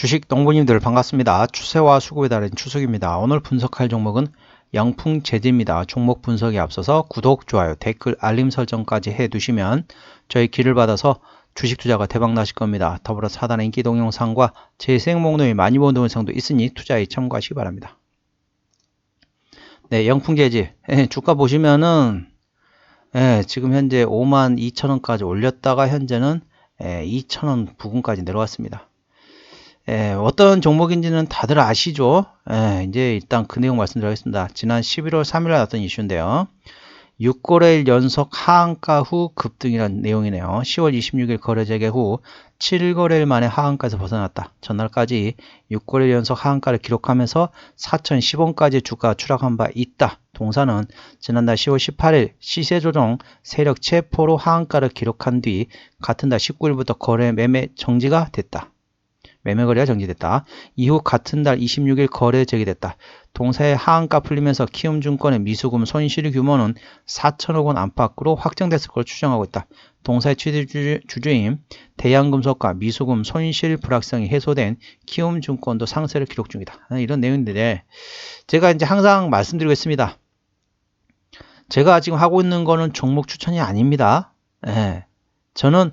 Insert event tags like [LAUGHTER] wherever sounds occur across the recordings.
주식 농부님들 반갑습니다. 추세와 수급에 따른 추석입니다. 오늘 분석할 종목은 영풍재지입니다. 종목 분석에 앞서서 구독, 좋아요, 댓글, 알림 설정까지 해두시면 저희 길을 받아서 주식 투자가 대박 나실 겁니다. 더불어 사단의 인기 동영상과 재생 목록에 많이 본 동영상도 있으니 투자에 참고하시기 바랍니다. 네, 영풍 재지 예, 주가 보시면은 예, 지금 현재 5만 2천원까지 올렸다가 현재는 예, 2천원 부근까지 내려왔습니다. 예, 어떤 종목인지는 다들 아시죠? 예, 이제 일단 그 내용 말씀드리겠습니다. 지난 11월 3일 날 났던 이슈인데요. 6거래일 연속 하한가 후 급등이라는 내용이네요. 10월 26일 거래 재개 후 7거래일 만에 하한가에서 벗어났다. 전날까지 6거래일 연속 하한가를 기록하면서 4,010원까지 주가 추락한 바 있다. 동사는 지난달 10월 18일 시세 조정 세력 체포로 하한가를 기록한 뒤 같은 달 19일부터 거래 매매 정지가 됐다. 매매 거래가 정지됐다. 이후 같은 달 26일 거래 재개됐다. 동사의 하한가 풀리면서 키움증권의 미수금 손실 규모는 4천억 원 안팎으로 확정됐을 걸 추정하고 있다. 동사의 최대 주주인 대양금속과 미수금 손실 불확성이 해소된 키움증권도 상세를 기록 중이다. 이런 내용인데 제가 이제 항상 말씀드리겠습니다. 제가 지금 하고 있는 거는 종목 추천이 아닙니다. 예. 저는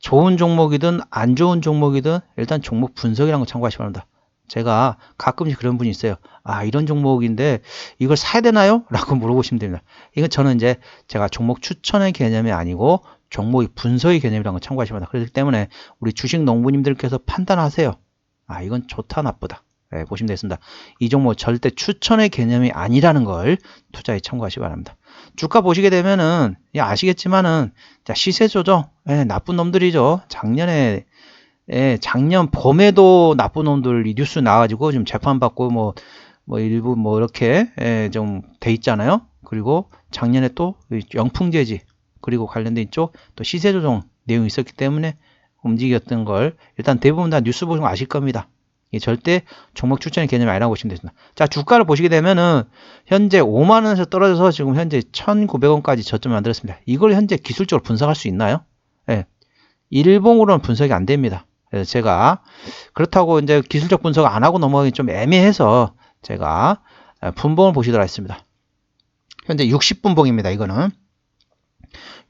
좋은 종목이든 안 좋은 종목이든 일단 종목 분석이라는 거 참고하시기 바랍니다. 제가 가끔씩 그런 분이 있어요. 아, 이런 종목인데 이걸 사야 되나요? [LAUGHS] 라고 물어보시면 됩니다. 이건 저는 이제 제가 종목 추천의 개념이 아니고 종목의 분석의 개념이라는 걸 참고하시면 됩니다. 그렇기 때문에 우리 주식 농부님들께서 판단하세요. 아, 이건 좋다, 나쁘다. 네, 보시면 되겠습니다. 이 종목 절대 추천의 개념이 아니라는 걸 투자에 참고하시기 바랍니다. 주가 보시게 되면은 아시겠지만은 자, 시세 조정 예, 나쁜 놈들이죠. 작년에 예, 작년 봄에도 나쁜 놈들 이 뉴스 나와가지고 좀 재판 받고 뭐, 뭐 일부 뭐 이렇게 예, 좀 돼 있잖아요. 그리고 작년에 또 영풍재지 그리고 관련된 쪽또 시세 조정 내용이 있었기 때문에 움직였던 걸 일단 대부분 다 뉴스 보시면 아실 겁니다. 절대 종목 추천의 개념이 아니라고 보시면 됩니다. 자, 주가를 보시게 되면은 현재 5만 원에서 떨어져서 지금 현재 1,900원까지 저점을 만들었습니다. 이걸 현재 기술적으로 분석할 수 있나요? 예. 네. 일봉으로는 분석이 안 됩니다. 그래서 제가 그렇다고 이제 기술적 분석 안 하고 넘어가기 좀 애매해서 제가 분봉을 보시도록 하겠습니다. 현재 60분봉입니다. 이거는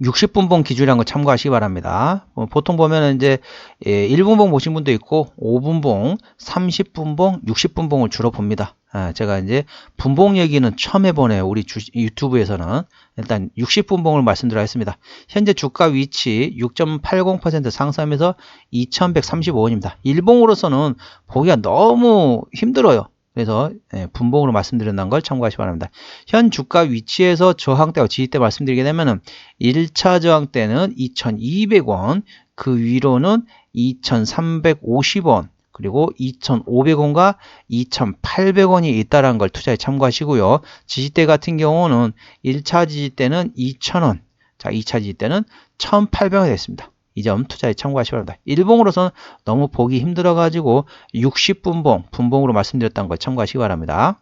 60분봉 기준이라는 거 참고하시기 바랍니다. 어, 보통 보면 이제 1분봉 예, 보신 분도 있고 5분봉, 30분봉, 60분봉을 주로 봅니다. 아, 제가 이제 분봉 얘기는 처음 해보네요. 우리 주, 유튜브에서는 일단 60분봉을 말씀드리겠습니다. 현재 주가 위치 6.80% 상승하면서 2135원입니다. 일봉으로서는 보기가 너무 힘들어요. 그래서 예, 분봉으로 말씀드린다는 걸 참고하시기 바랍니다. 현 주가 위치에서 저항대와 지지대 말씀드리게 되면은 1차 저항대는 2,200원, 그 위로는 2,350원, 그리고 2,500원과 2,800원이 있다는 걸 투자에 참고하시고요. 지지대 같은 경우는 1차 지지대는 2,000원, 자 2차 지지대는 1,800원이 됐습니다. 이 점 투자에 참고하시기 바랍니다. 일봉으로서는 너무 보기 힘들어가지고 60분봉, 분봉으로 말씀드렸다는 걸 참고하시기 바랍니다.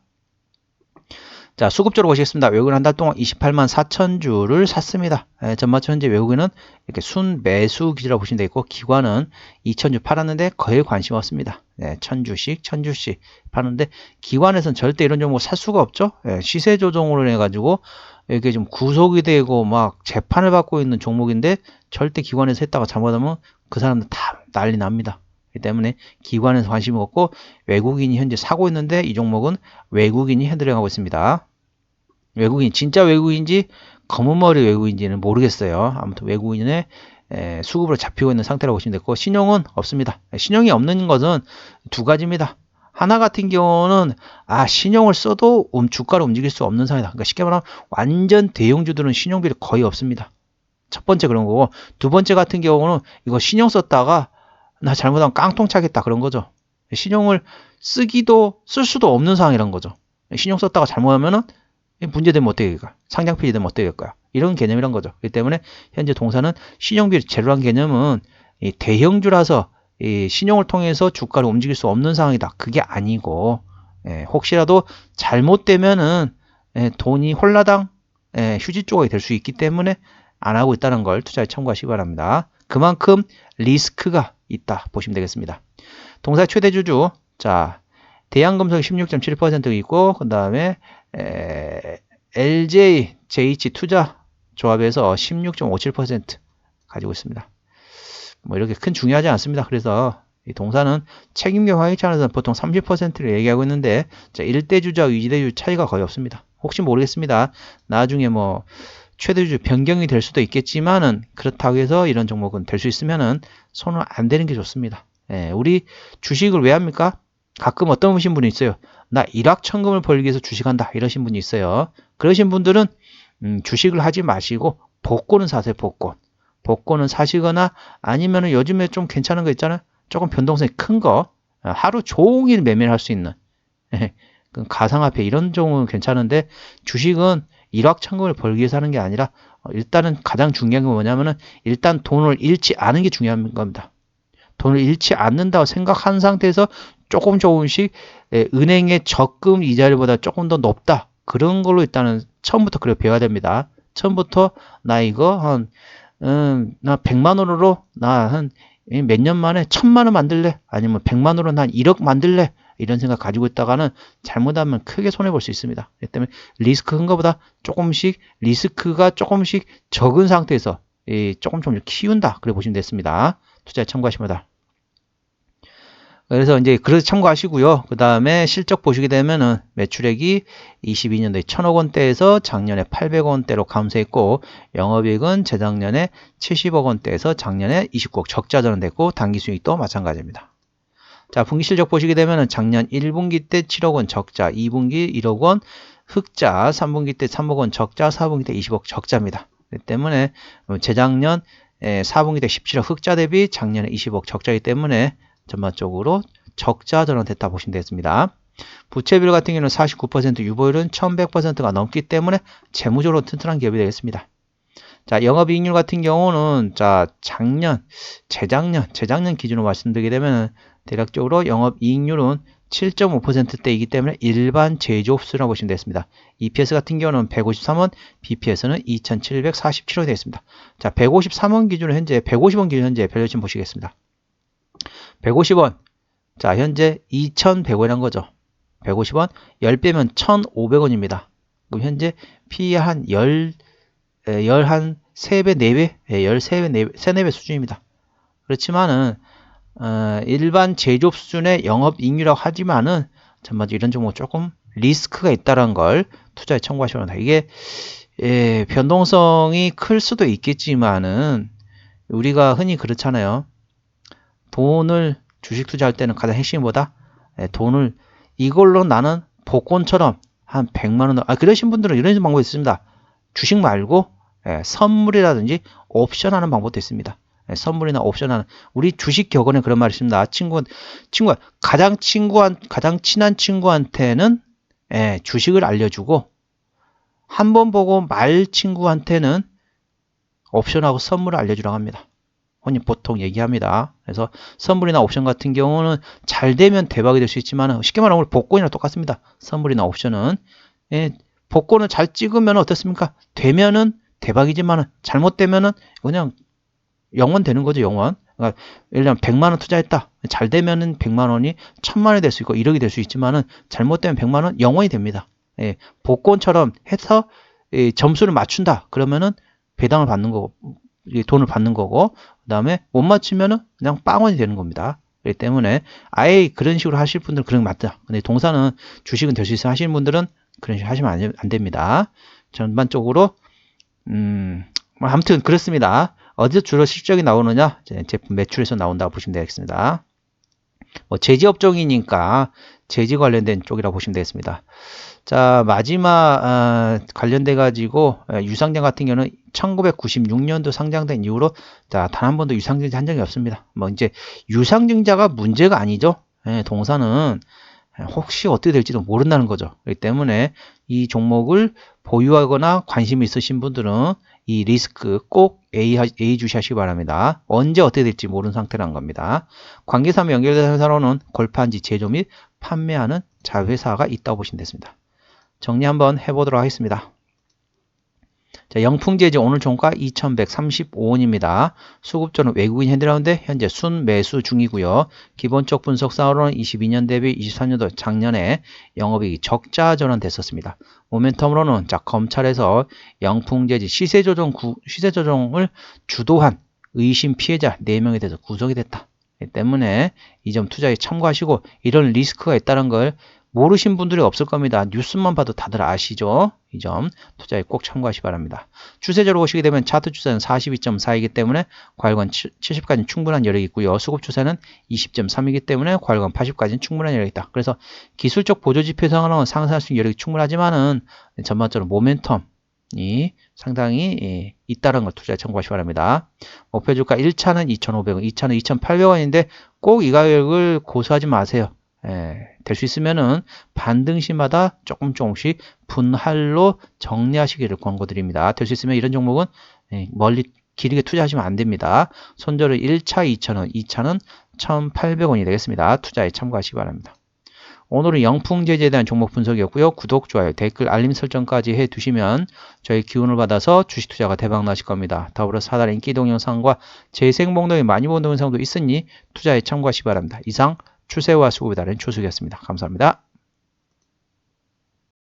자, 수급적으로 보시겠습니다. 외국인 한 달 동안 28만 4천 주를 샀습니다. 에, 전마초 현재 외국인은 이렇게 순 매수 기지라고 보시면 되겠고, 기관은 2천 주 팔았는데 거의 관심 없습니다. 네, 천 주씩, 천 주씩 파는데, 기관에서는 절대 이런 종목 살 수가 없죠. 에, 시세 조정으로 해가지고 이게 좀 구속이 되고 막 재판을 받고 있는 종목인데 절대 기관에서 했다가 잘못하면 그 사람들 다 난리 납니다. 때문에 기관에서 관심이 없고 외국인이 현재 사고 있는데 이 종목은 외국인이 해드려가고 있습니다. 외국인 진짜 외국인지 검은머리 외국인지는 모르겠어요. 아무튼 외국인의 수급으로 잡히고 있는 상태라고 보시면 되고 신용은 없습니다. 신용이 없는 것은 두 가지입니다. 하나 같은 경우는 아 신용을 써도 음, 주가를 움직일 수 없는 상황이다. 그러니까 쉽게 말하면 완전 대형주들은 신용비를 거의 없습니다. 첫 번째 그런 거고 두 번째 같은 경우는 이거 신용 썼다가 나 잘못하면 깡통 차겠다 그런 거죠. 신용을 쓰기도 쓸 수도 없는 상황이란 거죠. 신용 썼다가 잘못하면은 문제되면 어떻게 될까? 상장필이 되면 어떻게 될까요? 이런 개념이란 거죠. 그렇기 때문에 현재 동사는 신용비를 제로한 개념은 대형주라서 이 신용을 통해서 주가를 움직일 수 없는 상황이다. 그게 아니고 예, 혹시라도 잘못되면은 예, 돈이 홀라당 예, 휴지 조각이 될 수 있기 때문에 안 하고 있다는 걸 투자에 참고하시기 바랍니다. 그만큼 리스크가 있다 보시면 되겠습니다. 동사 최대 주주 자 대양금속 16.7% 있고 그 다음에 LJ JH 투자 조합에서 16.57% 가지고 있습니다. 뭐 이렇게 큰 중요하지 않습니다. 그래서 이 동사는 책임경 화이치 안에서는 보통 30%를 얘기하고 있는데 자, 1대 주자와 2대 주 차이가 거의 없습니다. 혹시 모르겠습니다. 나중에 뭐 최대주 변경이 될 수도 있겠지만은 그렇다고 해서 이런 종목은 될 수 있으면은 손을 안 대는 게 좋습니다. 예, 우리 주식을 왜 합니까? 가끔 어떤 분신 분이 있어요. 나 일확천금을 벌기 위해서 주식한다 이러신 분이 있어요. 그러신 분들은 음, 주식을 하지 마시고 복권은 사세요. 복권. 복권은 사시거나 아니면은 요즘에 좀 괜찮은 거 있잖아요. 조금 변동성이 큰 거. 어, 하루 종일 매매를 할 수 있는 [LAUGHS] 예, 그 가상화폐 이런 종은 괜찮은데 주식은 일확천금을 벌기 위해서 하는 게 아니라 어, 일단은 가장 중요한 게 뭐냐면은 일단 돈을 잃지 않은 게 중요한 겁니다. 돈을 잃지 않는다고 생각한 상태에서 조금 조금씩 예, 은행의 적금 이자율보다 조금 더 높다. 그런 걸로 일단은 처음부터 그렇게 배워야 됩니다. 처음부터 나 이거 한, 음, 나 100만 원으로 나 한 몇 년 만에 천만 원 만들래? 아니면 100만 원으로 난 1억 만들래? 이런 생각 가지고 있다가는 잘못하면 크게 손해 볼 수 있습니다. 그렇기 때문에 리스크 큰 것보다 조금씩 리스크가 조금씩 적은 상태에서 조금 좀 키운다. 그래 보시면 됐습니다. 투자에 참고하시면 그래서 이제 그래서 참고하시고요. 그 다음에 실적 보시게 되면은 매출액이 22년도에 1000억 원대에서 작년에 800억 원대로 감소했고 영업이익은 재작년에 70억 원대에서 작년에 29억 적자 전환됐고 단기 수익도 마찬가지입니다. 자, 분기 실적 보시게 되면은 작년 1분기 때 7억 원 적자, 2분기 1억 원 흑자, 3분기 때 3억 원 적자, 4분기 때 20억 적자입니다. 때문에 재작년 4분기 때 17억 흑자 대비 작년에 20억 적자이기 때문에 전반적으로 적자 전환됐다 보시면 되겠습니다. 부채비율 같은 경우는 49% 유보율은 1100%가 넘기 때문에 재무적으로 튼튼한 기업이 되겠습니다. 자, 영업이익률 같은 경우는 자, 작년, 재작년, 재작년 기준으로 말씀드리게 되면 대략적으로 영업이익률은 7.5%대이기 때문에 일반 제조업수라고 보시면 되겠습니다. EPS 같은 경우는 153원, BPS는 2747원이 되겠습니다. 자, 153원 기준으로 현재 150원 기준 현재 밸류션 보시겠습니다. 150원. 자, 현재 2,100원이란 거죠. 150원. 10배면 1,500원입니다. 그럼 현재 P 한 10, 10한 3배, 4배, 13배, 4배, 3, 4배 수준입니다. 그렇지만은, 어, 일반 제조업 수준의 영업이익률이라고 하지만은, 전반적으로 이런 종목 조금 리스크가 있다는 걸 투자에 참고하시면 됩니다. 이게, 예, 변동성이 클 수도 있겠지만은, 우리가 흔히 그렇잖아요. 돈을 주식 투자할 때는 가장 핵심이 뭐다? 예, 돈을 이걸로 나는 복권처럼 한 100만 원, 아, 그러신 분들은 이런 방법이 있습니다. 주식 말고 예, 선물이라든지 옵션 하는 방법도 있습니다. 예, 선물이나 옵션 하는 우리 주식 격언에 그런 말이 있습니다. 친구 친구 가장 친구한 가장 친한 친구한테는 예, 주식을 알려주고 한 번 보고 말 친구한테는 옵션하고 선물을 알려주라고 합니다. 흔히 보통 얘기합니다. 그래서 선물이나 옵션 같은 경우는 잘 되면 대박이 될 수 있지만 쉽게 말하면 복권이랑 똑같습니다. 선물이나 옵션은 예, 복권을 잘 찍으면 어떻습니까? 되면은 대박이지만 잘못되면은 그냥 영원 되는 거죠, 영원. 그러니까 예를 들면 100만 원 투자했다. 잘 되면은 100만 원이 1000만 원이 될 수 있고 1억이 될 수 있지만은 잘못되면 100만 원 영원이 됩니다. 예, 복권처럼 해서 예, 점수를 맞춘다. 그러면은 배당을 받는 거고 돈을 받는 거고 그 다음에 못 맞추면은 그냥 빵원이 되는 겁니다. 그렇기 때문에 아예 그런 식으로 하실 분들은 그런 게 맞다. 근데 동사는 주식은 될 수 있어 하시는 분들은 그런 식으로 하시면 안, 안 됩니다. 전반적으로 음, 뭐 아무튼 그렇습니다. 어디서 주로 실적이 나오느냐? 제품 매출에서 나온다고 보시면 되겠습니다. 뭐 제지 업종이니까 제지 관련된 쪽이라고 보시면 되겠습니다. 자 마지막 어, 관련돼 가지고 어, 유상장 같은 경우는 1996년도 상장된 이후로 단 한 번도 유상증자 한 적이 없습니다. 뭐 이제 유상증자가 문제가 아니죠. 예, 동사는 혹시 어떻게 될지도 모른다는 거죠. 그렇기 때문에 이 종목을 보유하거나 관심 있으신 분들은 이 리스크 꼭 A, A 주시하시기 바랍니다. 언제 어떻게 될지 모르는 상태라는 겁니다. 관계사무 연결된 회사로는 골판지 제조 및 판매하는 자회사가 있다고 보시면 됐습니다. 정리 한번 해보도록 하겠습니다. 자, 영풍제지 오늘 종가 2135원입니다. 수급조는 외국인 핸드라운드 현재 순매수 중이고요. 기본적 분석상으로는 22년 대비 23년도 작년에 영업이익이 적자 전환됐었습니다. 모멘텀으로는 자, 검찰에서 영풍제지 시세 조정 구, 시세 조정을 주도한 의심 피해자 4명에 대해서 구속이 됐다. 이 때문에 이 점 투자에 참고하시고 이런 리스크가 있다는 걸 모르신 분들이 없을 겁니다. 뉴스만 봐도 다들 아시죠? 이 점 투자에 꼭 참고하시 기 바랍니다. 추세적으로 보시게 되면 차트 추세는 42.4이기 때문에 과열관 70까지는 충분한 여력이 있고요. 수급 추세는 20.3이기 때문에 과열관 80까지는 충분한 여력이 있다. 그래서 기술적 보조 지표상으로는 상승할 수 있는 여력이 충분하지만은 전반적으로 모멘텀 이 상당히 예, 있다는 걸 투자에 참고하시기 바랍니다. 목표 주가 1차는 2,500원, 2차는 2,800원인데 꼭 이 가격을 고수하지 마세요. 예, 될 수 있으면은 반등시마다 조금 조금씩 분할로 정리하시기를 권고드립니다. 될 수 있으면 이런 종목은 예, 멀리 길게 투자하시면 안 됩니다. 손절을 1차 2,000원, 2차는 1,800원이 되겠습니다. 투자에 참고하시기 바랍니다. 오늘은 영풍제재에 대한 종목 분석이었고요. 구독, 좋아요, 댓글, 알림 설정까지 해두시면 저희 기운을 받아서 주식 투자가 대박 나실 겁니다. 더불어 사달 인기 동영상과 재생 목록에 많이 본 동영상도 있으니 투자에 참고하시기 바랍니다. 이상 추세와 수급에 따른 추석이었습니다. 감사합니다.